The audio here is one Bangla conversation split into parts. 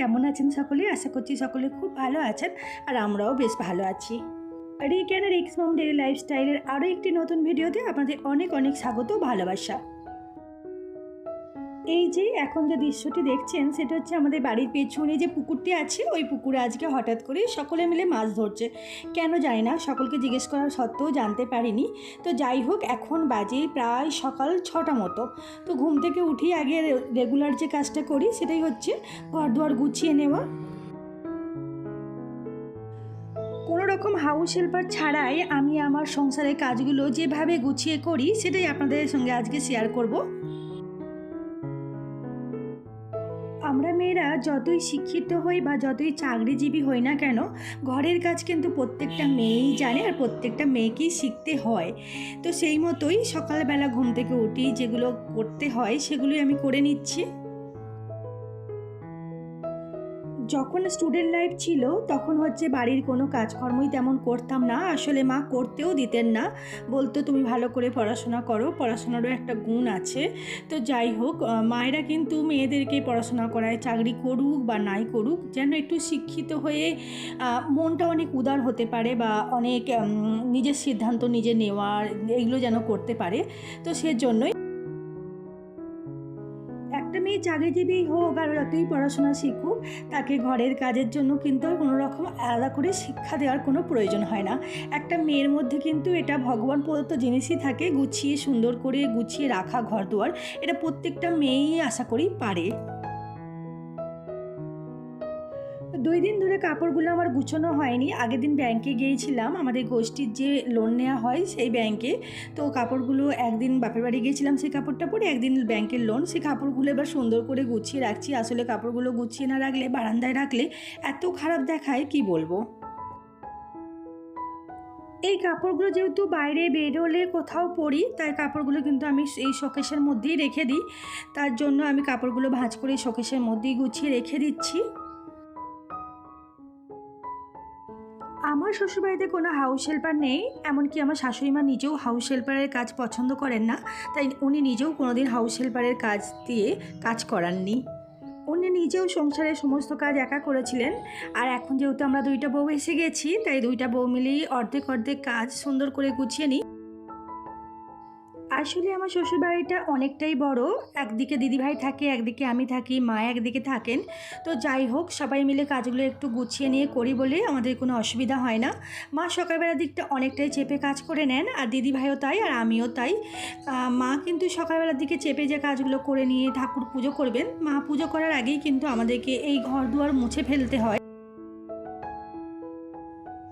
কেমন আছেন সকলে? আশা করছি সকলে খুব ভালো আছেন আর আমরাও বেশ ভালো আছি। রিক অ্যান্ড রিক্স মম ডেলি লাইফস্টাইলের আরও একটি নতুন ভিডিওতে আপনাদের অনেক অনেক স্বাগত ভালোবাসা। এই যে এখন যে দৃশ্যটি দেখছেন, সেটা হচ্ছে আমাদের বাড়ির পেছনে যে পুকুরটি আছে, ওই পুকুরে আজকে হঠাৎ করে সকলে মিলে মাছ ধরছে। কেন জানি না, সকলকে জিজ্ঞেস করার সত্ত্বেও জানতে পারিনি। তো যাই হোক, এখন বাজে প্রায় সকাল ছটা মতো। তো ঘুম থেকে উঠি আগে রেগুলার যে কাজটা করি, সেটাই হচ্ছে ঘর দুয়ার গুছিয়ে নেওয়া। কোনো রকম হাউস হেল্পার ছাড়াই আমি আমার সংসারের কাজগুলো যেভাবে গুছিয়ে করি, সেটাই আপনাদের সঙ্গে আজকে শেয়ার করব। আমরা মেয়েরা যতই শিক্ষিত হই বা যতই চাকরিজীবী হই না কেন, ঘরের কাজ কিন্তু প্রত্যেকটা মেয়েই জানে আর প্রত্যেকটা মেয়েকেই শিখতে হয়। তো সেই মতোই সকালবেলা ঘুম থেকে উঠি, যেগুলো করতে হয় সেগুলোই আমি করে নিচ্ছি। যখন স্টুডেন্ট লাইফ ছিল, তখন হচ্ছে বাড়ির কোনো কাজকর্মই তেমন করতাম না। আসলে মা করতেও দিতেন না। বলতো, তুমি ভালো করে পড়াশোনা করো, পড়াশোনারও একটা গুণ আছে। তো যাই হোক মায়েরা কিন্তু মেয়েদেরকে পড়াশোনা করায়, চাকরি করুক বা নাই করুক, যেন একটু শিক্ষিত হয়ে মনটা অনেক উদার হতে পারে বা অনেক নিজের সিদ্ধান্ত নিজে নেওয়ার, এগুলো যেন করতে পারে। তো সেজন্যই চাকরিজীবী হোক আর যতই পড়াশোনা শিখুক, তাকে ঘরের কাজের জন্য কিন্তু আর কোনো রকম আলাদা করে শিক্ষা দেওয়ার কোনো প্রয়োজন হয় না। একটা মেয়ের মধ্যে কিন্তু এটা ভগবান প্রদত্ত জিনিসই থাকে, গুছিয়ে সুন্দর করে গুছিয়ে রাখা ঘর দুয়ার এটা প্রত্যেকটা মেয়েই আশা করি পারে। দুই দিন ধরে কাপড়গুলো আমার গুছানো হয়নি। আগের দিন ব্যাংকে গিয়েছিলাম, আমাদের গোষ্ঠীর যে লোন নেওয়া হয় সেই ব্যাংকে তো কাপড়গুলো একদিন বাপের বাড়ি গিয়েছিলাম সেই কাপড়টা পরে একদিন ব্যাংকের লোন সেই কাপড়গুলো এবার সুন্দর করে গুছিয়ে রাখছি। আসলে কাপড়গুলো গুছিয়ে না রাখলে, বারান্দায় রাখলে এত খারাপ দেখায়, কি বলব? এই কাপড়গুলো যেহেতু বাইরে বেরোলে কোথাও পরি, তাই কাপড়গুলো কিন্তু আমি এই শোকেশের মধ্যেই রেখে দিই। তার জন্য আমি কাপড়গুলো ভাঁজ করে শোকেশের মধ্যেই গুছিয়ে রেখে দিচ্ছি। আমার শ্বশুরবাড়িতে কোনো হাউস হেল্পার নেই, এমনকি আমার শাশুড়ি মা নিজেও হাউস হেল্পারের কাজ পছন্দ করেন না, তাই উনি নিজেও কোনোদিন হাউস হেল্পারের কাজ দিয়ে কাজ করাননি। উনি নিজেও সংসারের সমস্ত কাজ একা করেছিলেন, আর এখন যেহেতু আমরা দুইটা বউ এসে গেছি, তাই দুইটা বউ মিলেই অর্ধেক অর্ধেক কাজ সুন্দর করে গুছিয়ে নিই। আসলে আমার শ্বশুরবাড়িটা অনেকটাই বড়। একদিকে দিদিভাই থাকে, একদিকে আমি থাকি, মা একদিকে থাকেন। তো যাই হোক, সবাই মিলে কাজগুলো একটু গুছিয়ে নিয়ে করি বলে আমাদের কোনো অসুবিধা হয় না। মা সকালবেলার দিকটা অনেকটাই চেপে কাজ করে নেন, আর দিদিভাইও তাই, আর আমিও তাই। মা কিন্তু সকালবেলার দিকে চেপে যে কাজগুলো করে নিয়ে ঠাকুর পুজো করবেন, মা পুজো করার আগেই কিন্তু আমাদেরকে এই ঘর দুয়ার মুছে ফেলতে হয়।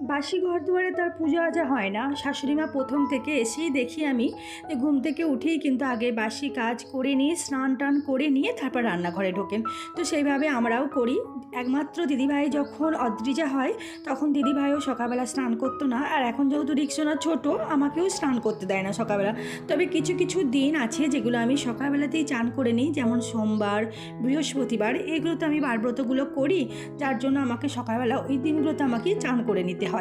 বাসি ঘর দুয়ারে তার পুজো আজা হয় না। শাশুড়ি মা প্রথম থেকে এসেই দেখি আমি যে ঘুম থেকে উঠেই কিন্তু আগে বাসি কাজ করে নিয়ে, স্নান টান করে নিয়ে তারপর রান্নাঘরে ঢোকেন। তো সেইভাবে আমরাও করি। একমাত্র দিদিভাই যখন অদ্রিজা হয়, তখন দিদিভাইও সকালবেলা স্নান করতো না। আর এখন যেহেতু রিক্সোনা ছোট, আমাকেও স্নান করতে দেয় না সকালবেলা। তবে কিছু কিছু দিন আছে যেগুলো আমি সকালবেলাতেই চান করে নিই। যেমন সোমবার, বৃহস্পতিবার, এগুলোতে আমি বারব্রতগুলো করি। যার জন্য আমাকে সকালবেলা ওই দিনগুলোতে আমাকে চান করে নিতে হয়।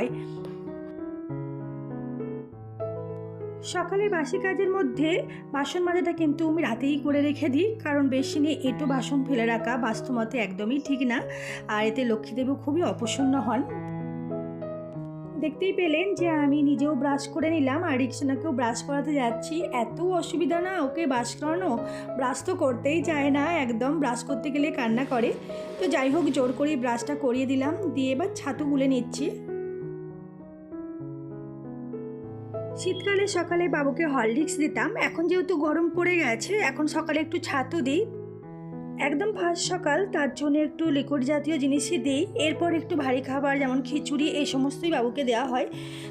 সকালে বাসি কাজের মধ্যে বাসন মাজাটা কিন্তু আমি রাতেই করে রেখে দিই, কারণ বেশি নিয়ে এঁটো বাসন ফেলে রাখা বাস্তবতে একদমই ঠিক না, আর এতে লক্ষ্মীদেবও খুবই অপসন্ন হন। দেখতেই পেলেন যে আমি নিজেও ব্রাশ করে নিলাম, আর রিক্সানাকেও ব্রাশ করাতে যাচ্ছি। এত অসুবিধা না, ওকে ব্রাশ করানো, ব্রাশ তো করতেই চায় না, একদম ব্রাশ করতে গেলে কান্না করে। তো যাই হোক, জোর করেই ব্রাশটা করিয়ে দিলাম, দিয়ে এবার ছাতু গুলে নিচ্ছি। শীতকালে সকালে বাবুকে হরলিক্স দিতাম। এখন যেহেতু গরম পড়ে গেছে, এখন সকালে একটু ছাতু দিই। একদম ফার্স্ট সকাল, তার জন্য একটু লিকুইড জাতীয় জিনিসই দিই। এরপর একটু ভারী খাবার, যেমন খিচুড়ি, এই সমস্তই বাবুকে দেওয়া হয়।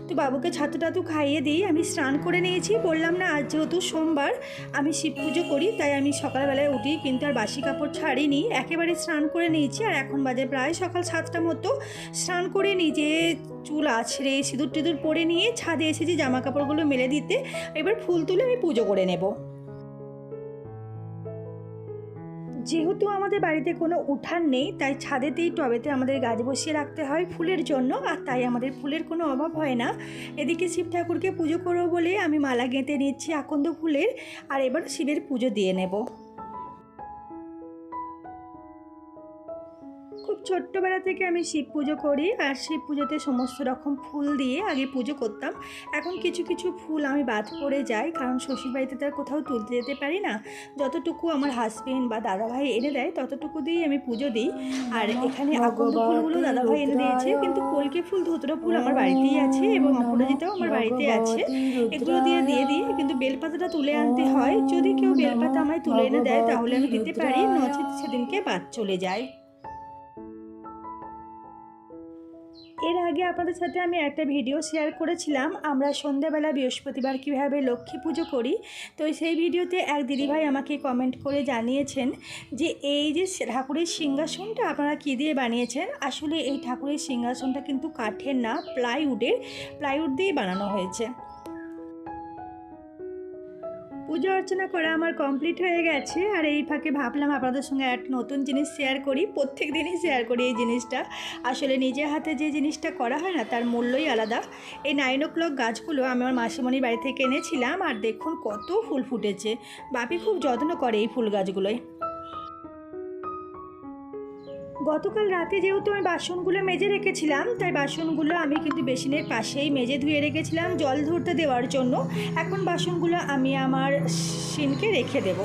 তো বাবুকে ছাতু টাতু খাইয়ে দিই। আমি স্নান করে নিয়েছি। বললাম, না, আজ যেহেতু সোমবার, আমি শিব পুজো করি, তাই আমি সকালবেলায় উঠি, কিন্তু আর বাসি কাপড় ছাড়িনি। একেবারে স্নান করে নিয়েছি, আর এখন বাজে প্রায় সকাল সাতটা মতো। স্নান করে নিজে চুল আছড়ে, সিঁদুর টিঁদুর পরে নিয়ে ছাদে এসেছি জামা কাপড়গুলো মেলে দিতে। এবার ফুল তুলে আমি পুজো করে নেব। যেহেতু আমাদের বাড়িতে কোনো উঠান নেই, তাই ছাদেতেই টবেতে আমাদের গাছ বসিয়ে রাখতে হয় ফুলের জন্য, আর তাই আমাদের ফুলের কোনো অভাব হয় না। এদিকে শিব ঠাকুরকে পুজো করব বলে আমি মালা গেঁথে নিচ্ছি আকন্দ ফুলের, আর এবার শিবের পুজো দিয়ে নেব। ছোট্টবেলা থেকে আমি শিব পুজো করি আর শিব পুজোতে সমস্ত রকম ফুল দিয়ে আগে পুজো করতাম। এখন কিছু কিছু ফুল আমি বাদ পড়ে যাই কারণ শ্বশুর বাড়িতে তো আর কোথাও তুলতে যেতে পারি না। যতটুকু আমার হাজবেন্ড বা দাদাভাই এনে দেয় ততটুকু দিয়েই আমি পুজো দিই। আর এখানে আকন্দ ফুলগুলো দাদাভাই এনে দিয়েছে কিন্তু কলকে ফুল ধুতরা ফুল আমার বাড়িতেই আছে এবং অপরাজিতাও আমার বাড়িতে আছে। এগুলো দিয়ে দিয়ে দিই কিন্তু বেলপাতাটা তুলে আনতে হয়। যদি কেউ বেলপাতা আমায় তুলে এনে দেয় তাহলে আমি দিতে পারি নচেত সেদিনকে বাদ চলে যায়। এর আগে আপনাদের সাথে আমি একটা ভিডিও শেয়ার করেছিলাম, আমরা সন্ধ্যাবেলা বৃহস্পতিবার কীভাবে লক্ষ্মী পুজো করি। তো সেই ভিডিওতে এক দিদিভাই আমাকে কমেন্ট করে জানিয়েছেন যে, এই যে ঠাকুরের সিংহাসনটা আপনারা কী দিয়ে বানিয়েছেন? আসলে এই ঠাকুরের সিংহাসনটা কিন্তু কাঠের না, প্লাইউডের, প্লাইউড দিয়ে বানানো হয়েছে। পুজো অর্চনা করা আমার কমপ্লিট হয়ে গেছে। আর এই ফাঁকে ভাবলাম আপনাদের সঙ্গে এক নতুন জিনিস শেয়ার করি, প্রত্যেক দিনই শেয়ার করি এই জিনিসটা। আসলে নিজের হাতে যে জিনিসটা করা হয় না, তার মূল্যই আলাদা। এই নাইন ও ক্লক গাছগুলো আমি আমার মাসিমণির বাড়ি থেকে এনেছিলাম, আর দেখুন কত ফুল ফুটেছে। বাপি খুব যত্ন করে এই ফুল গাছগুলোয়। গতকাল রাতে যেহেতু আমি বাসনগুলো মেজে রেখেছিলাম, তাই বাসনগুলো আমি কিন্তু বেসিনের পাশেই মেজে ধুয়ে রেখেছিলাম জল ধরতে দেওয়ার জন্য। এখন বাসনগুলো আমি আমার সিনকে রেখে দেবো।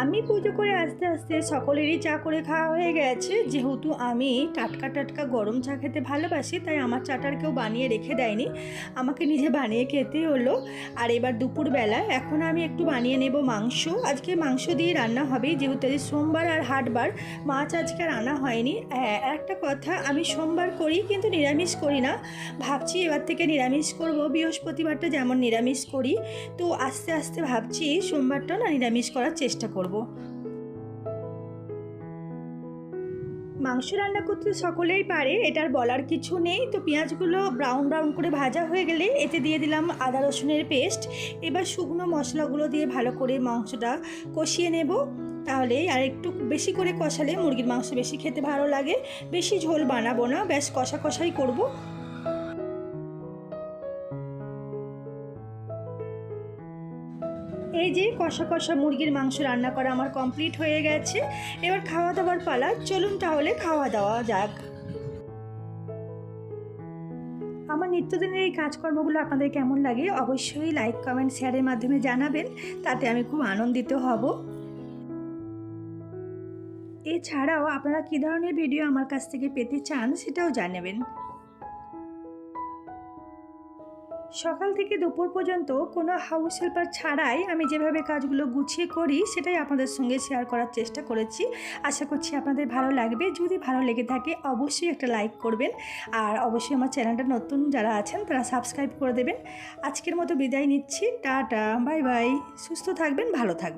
আমি পুজো করে আস্তে আস্তে সকলেরই চা করে খাওয়া হয়ে গেছে। যেহেতু আমি টাটকা টাটকা গরম চা খেতে ভালোবাসি, তাই আমার চাটার কেউ বানিয়ে রেখে দেয়নি। আমাকে নিজে বানিয়ে খেতে হলো। আর এবার দুপুরবেলা এখন আমি একটু বানিয়ে নেব মাংস। আজকে মাংস দিয়ে রান্না হবে, যেহেতু আজ সোমবার আর হাটবার। মাছ আজকে আর আনা হয়নি। হ্যাঁ একটা কথা, আমি সোমবার করি কিন্তু নিরামিষ করি না। ভাবছি এবার থেকে নিরামিষ করব। বৃহস্পতিবারটা যেমন নিরামিষ করি। তো আস্তে আস্তে ভাবছি সোমবারটা না নিরামিষ করার চেষ্টা করব। মাংস রান্না করতে সকলেই পারে এটার বলার কিছু নেই। তো পেঁয়াজগুলো ব্রাউন ব্রাউন করে ভাজা হয়ে গেলে এতে দিয়ে দিলাম আদা রসুনের পেস্ট এবার শুকনো মশলাগুলো দিয়ে ভালো করে মাংসটা কষিয়ে নেব। তাহলে আর একটু বেশি করে কষালে মুরগির মাংস বেশি খেতে ভালো লাগে। বেশি ঝোল বানাবো না, ব্যাস কষা কষাই করব। এই যে কষা কষা মুরগির মাংস রান্না করা আমার কমপ্লিট হয়ে গেছে। এবার খাওয়া দাওয়ার পালা, চলুন তাহলে খাওয়া দাওয়া যাক। আমার নিত্যদিনের এই কাজকর্মগুলো আপনাদের কেমন লাগে অবশ্যই লাইক কমেন্ট শেয়ারের মাধ্যমে জানাবেন, তাতে আমি খুব আনন্দিত হব। এছাড়াও আপনারা কী ধরনের ভিডিও আমার কাছ থেকে পেতে চান সেটাও জানাবেন। সকাল থেকে দুপুর পর্যন্ত কোনো হাউস হেল্পার ছাড়াই আমি যেভাবে কাজগুলো গুছিয়ে করি, সেটাই আপনাদের সঙ্গে শেয়ার করার চেষ্টা করেছি। আশা করছি আপনাদের ভালো লাগবে। যদি ভালো লেগে থাকে, অবশ্যই একটা লাইক করবেন। আর অবশ্যই আমার চ্যানেলটা নতুন যারা আছেন, তারা সাবস্ক্রাইব করে দেবেন। আজকের মতো বিদায় নিচ্ছি। টাটা বাই বাই সুস্থ থাকবেন, ভালো থাকবেন।